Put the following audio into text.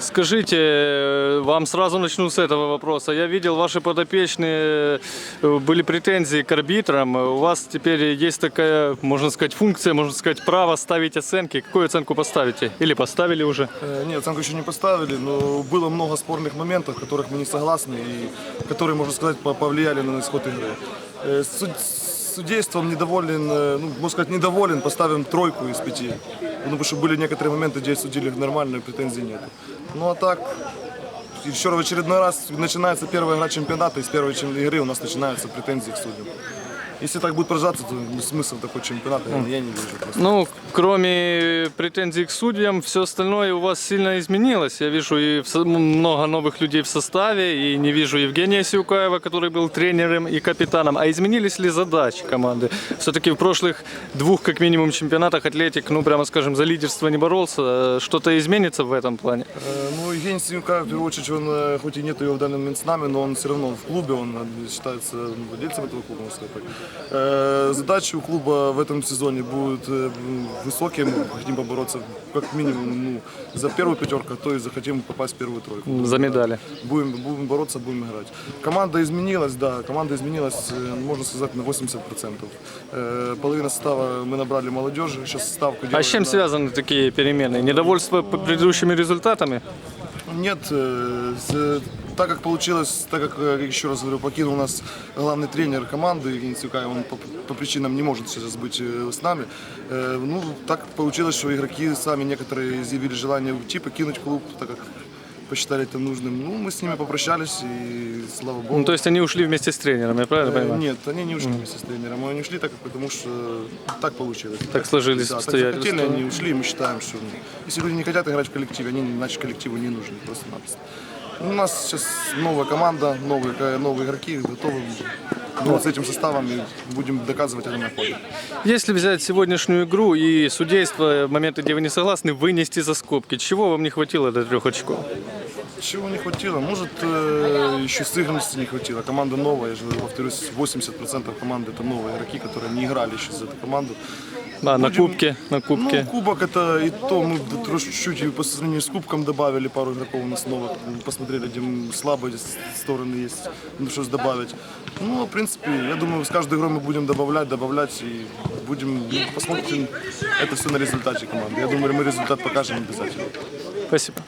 Скажите, э, вам сразу начну с этого вопроса. Я видел, ваши подопечные э, были претензии к арбитрам. У вас теперь есть такая, можно сказать, функция, можно сказать, право ставить оценки. Какую оценку поставите? Или поставили уже? Э, Нет, оценку еще не поставили, но было много спорных моментов, в которых мы не согласны и которые, можно сказать, по- повлияли на исход игры. Э, суд- Судейством недоволен, э, ну, можно сказать, недоволен, поставим тройку из пяти. Потому что были некоторые моменты, где судили нормально, и претензий нет. Ну а так, еще в очередной раз начинается первая игра чемпионата, и с первой чем- игры у нас начинаются претензии к судьям. Если так будет продолжаться, то смысл такой чемпионата я не вижу просто. Ну, кроме претензий к судьям, все остальное у вас сильно изменилось. Я вижу и много новых людей в составе, и не вижу Евгения Сиукаева, который был тренером и капитаном. А изменились ли задачи команды? Все-таки в прошлых двух, как минимум, чемпионатах Атлетик, ну, прямо скажем, за лидерство не боролся. Э, Что-то изменится в этом плане? Э, Ну, Евгений Синюка, в первую очередь, он, э, хоть и нет его в данный момент с нами, но он все равно в клубе, он считается ну, владельцем этого клуба, можно сказать Задачи у клуба в этом сезоне будут высокие, мы хотим побороться как минимум ну, за первую пятерку, а то и захотим попасть в первую тройку. За медали. Будем, будем бороться, будем играть. Команда изменилась, да, команда изменилась, э, можно сказать, на 80%. Э, Половина состава мы набрали молодежи, сейчас ставку А делаем с чем на- связаны такие перемены? Недовольство предыдущими результатами? Нет, э, так как получилось, так как, э, еще раз говорю, покинул нас главный тренер команды Евгений Цюкай, он по, по причинам не может сейчас быть э, с нами. Э, Ну, так получилось, что игроки сами некоторые изъявили желание уйти, покинуть клуб, так как посчитали это нужным. Ну, мы с ними попрощались, и слава богу. Ну, то есть они ушли вместе с тренером, я правильно Э, понимаю? Нет, они не ушли вместе с тренером, они ушли так, потому что так получилось. Так сложились да, так обстоятельства. захотели, они ушли, и мы считаем, что ну, если люди не хотят играть в коллективе, они значит коллективу не нужны просто-напросто. У нас сейчас новая команда, новые, новые игроки, готовы вот с этим составом и будем доказывать это на поле. Если взять сегодняшнюю игру и судейство, моменты, где вы не согласны, вынести за скобки, чего вам не хватило до трех очков? Чего не хватило? Может, э, еще сыгранности не хватило. Команда новая, я же повторюсь, 80% команды это новые игроки, которые не играли еще за эту команду. А, на Будем- кубке, на кубке. Ну, кубок это и то мы чуть-чуть по сравнению с кубком добавили пару игроков у нас новых. Посмотрели, где слабые стороны есть, ну, что добавить. Ну, в принципе, я думаю, с каждой игрой мы будем добавлять, добавлять и будем, ну, посмотрим это все на результате команды. Я думаю, мы результат покажем обязательно. Спасибо.